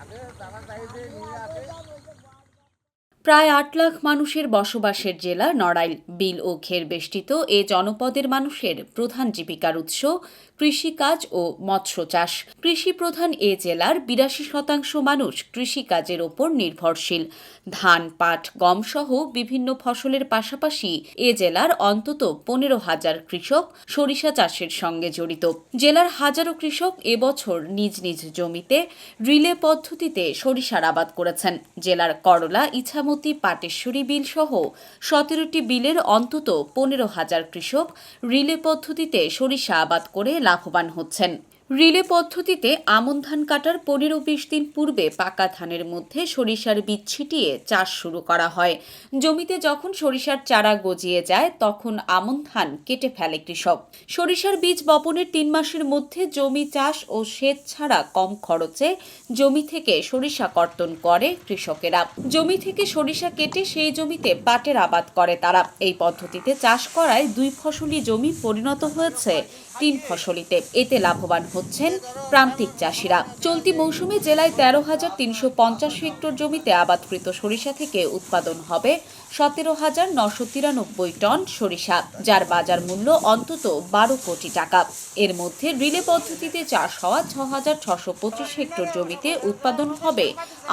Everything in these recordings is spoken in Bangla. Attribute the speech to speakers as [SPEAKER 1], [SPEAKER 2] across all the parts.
[SPEAKER 1] তাদের তারা চাইছে নিয়ে আসে প্রায় আট লাখ মানুষের বসবাসের জেলা নড়াইল। বিল ও ঘের বেষ্টিত এ জনপদের মানুষের প্রধান জীবিকার উৎস কৃষিকাজ ও মৎস্য চাষ। কৃষি প্রধান এ জেলার বিরাশি শতাংশ মানুষ কৃষিকাজের ওপর নির্ভরশীল। ধান, পাট, গম সহ বিভিন্ন ফসলের পাশাপাশি এ জেলার অন্তত পনেরো হাজার কৃষক সরিষা চাষের সঙ্গে জড়িত। জেলার হাজারো কৃষক এবছর নিজ নিজ জমিতে রিলে পদ্ধতিতে সরিষার আবাদ করেছেন। জেলার করলা ইছামতি পাটেশ্বরী বিল সহ সতেরোটি বিলের অন্তত পনেরো হাজার কৃষক রিলে পদ্ধতিতে সরিষা আবাদ করে লাভবান হচ্ছেন। রিলে পদ্ধতিতে আমন ধান কাটার পনেরো বিশ দিন পূর্বে পাকা ধানের মধ্যে সরিষার বীজ ছিটিয়ে চাষ শুরু করা হয়। জমিতে যখন সরিষার চারা গজিয়ে যায়, তখন আমন ধান কেটে ফেলে কৃষক। সরিষার বীজ বপনের তিন মাসের মধ্যে জমি চাষ ও সেচ ছাড়া কম খরচে জমি থেকে সরিষা কর্তন করে কৃষকেরা। জমি থেকে সরিষা কেটে সেই জমিতে পাটের আবাদ করে তারা। এই পদ্ধতিতে চাষ করায় দুই ফসলি জমি পরিণত হয়েছে তিন ফসলিতে। এতে লাভবান হচ্ছেন প্রান্তিক চাষিরা। চলতি মৌসুমে জেলায় তেরো হাজার তিনশো পঞ্চাশ হেক্টর জমিতে আবাদকৃত সরিষা থেকে উৎপাদন হবে সতেরো হাজার নশো তিরানব্বই টন সরিষা, যার বাজার মূল্য অন্তত বারো কোটি টাকা। এর মধ্যে রিলে পদ্ধতিতে চাষ হওয়া ছ হাজার ছশো পঁচিশ হেক্টর জমিতে উৎপাদন হবে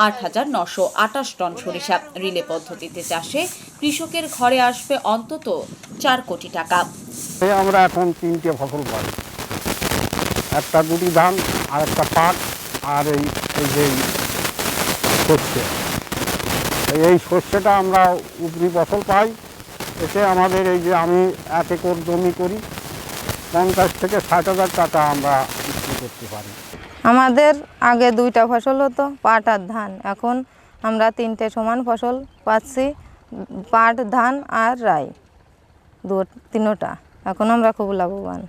[SPEAKER 1] আট হাজার নশো আটাশ টন সরিষা। রিলে পদ্ধতিতে চাষে কৃষকের ঘরে আসবে অন্তত চার কোটি টাকা।
[SPEAKER 2] আমরা এখন তিনটে ফসল পাই। একটা গুটি ধান আর একটা পাট আর এই এই যে শস্য এই- শস্যটা আমরা উপরি ফসল পাই। এতে আমাদের এই যে আমি এক একর জমি করি, পঞ্চাশ থেকে ষাট হাজার টাকা আমরা বিক্রি করতে পারি।
[SPEAKER 3] আমাদের আগে দুইটা ফসল হতো, পাট আর ধান। এখন আমরা তিনটে সমান ফসল পাচ্ছি, পাট, ধান আর রাই। দু তিনোটা। এখন আমরা খুব লাভবান।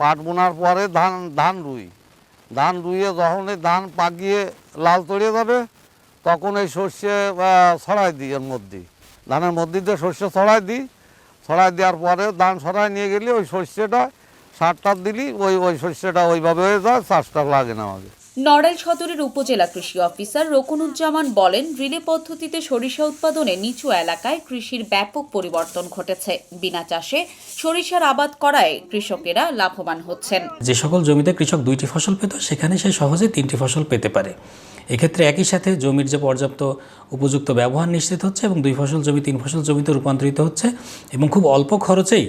[SPEAKER 2] পাট বোনার পরে ধান ধান রুই। ধান রুইয়ে যখন এই ধান পাকিয়ে লাল তড়িয়ে যাবে, তখন এই সর্ষে ছড়াই দিই এর মধ্যে। ধানের মধ্যে দিয়ে সর্ষে ছড়াই দিই। ছড়াই দেওয়ার পরে ধান ছড়াই নিয়ে গেলে ওই সর্ষেটা সারটা দিলি, ওই ওই সর্ষেটা ওইভাবে হয়ে যায়, চাষটা লাগে না আমাকে
[SPEAKER 1] নড়াইল সদরের উপজেলা কৃষি অফিসার রকুনুজ্জামান বলেন, রিলে পদ্ধতিতে সরিষা উৎপাদনে নিচু এলাকায় কৃষির ব্যাপক পরিবর্তন ঘটেছে। বিনা চাষে সরিষার আবাদ করায় কৃষকেরা লাভবান হচ্ছেন।
[SPEAKER 4] যে সকল জমিতে কৃষক দুইটি ফসল পেত, সেখানে সে সহজে তিনটি ফসল পেতে পারে। এক্ষেত্রে একই সাথে জমির যে পর্যাপ্ত উপযুক্ত ব্যবহার নিশ্চিত হচ্ছে এবং দুই ফসল জমি, তিন ফসল জমিতে রূপান্তরিত হচ্ছে এবং খুব অল্প খরচেই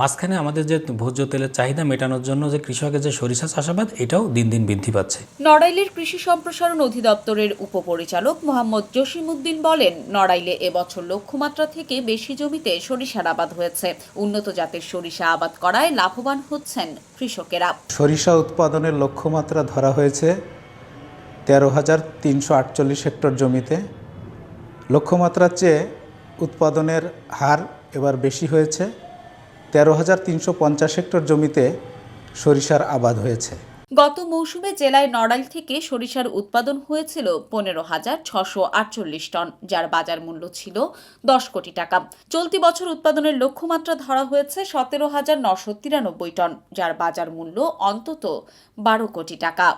[SPEAKER 4] মাঝখানে আমাদের যে ভোজ্য তেলের চাহিদা মেটানোর জন্য যে কৃষকের যে সরিষা চাষাবাদ এটাও দিন দিন বৃদ্ধি পাচ্ছে।
[SPEAKER 1] নড়াইলের কৃষি সম্প্রসারণ অধিদপ্তরের উপপরিচালক মোহাম্মদ জসিমউদ্দিন বলেন নড়াইলে এবছর লক্ষ্যমাত্রা থেকে বেশি জমিতে সরিষার আবাদ হয়েছে। উন্নত জাতের সরিষা আবাদ করায় লাভবান হচ্ছেন কৃষকেরা।
[SPEAKER 5] সরিষা উৎপাদনের লক্ষ্যমাত্রা ধরা হয়েছে তেরো হাজার তিনশো আটচল্লিশ হেক্টর জমিতে। লক্ষ্যমাত্রার চেয়ে উৎপাদনের হার এবার বেশি হয়েছে। তেরো হাজার তিনশো পঞ্চাশ হেক্টর জমিতে সরিষার আবাদ হয়েছে।
[SPEAKER 1] গত মৌসুমে জেলায় নড়াইল থেকে সরিষার উৎপাদন হয়েছিল পনেরো হাজার ছশো আটচল্লিশ টন, যার বাজার মূল্য ছিল দশ কোটি টাকা। চলতি বছর উৎপাদনের লক্ষ্যমাত্রা ধরা হয়েছে সতেরো হাজার নশো তিরানব্বই টন, যার বাজার মূল্য অন্তত বারো কোটি টাকা।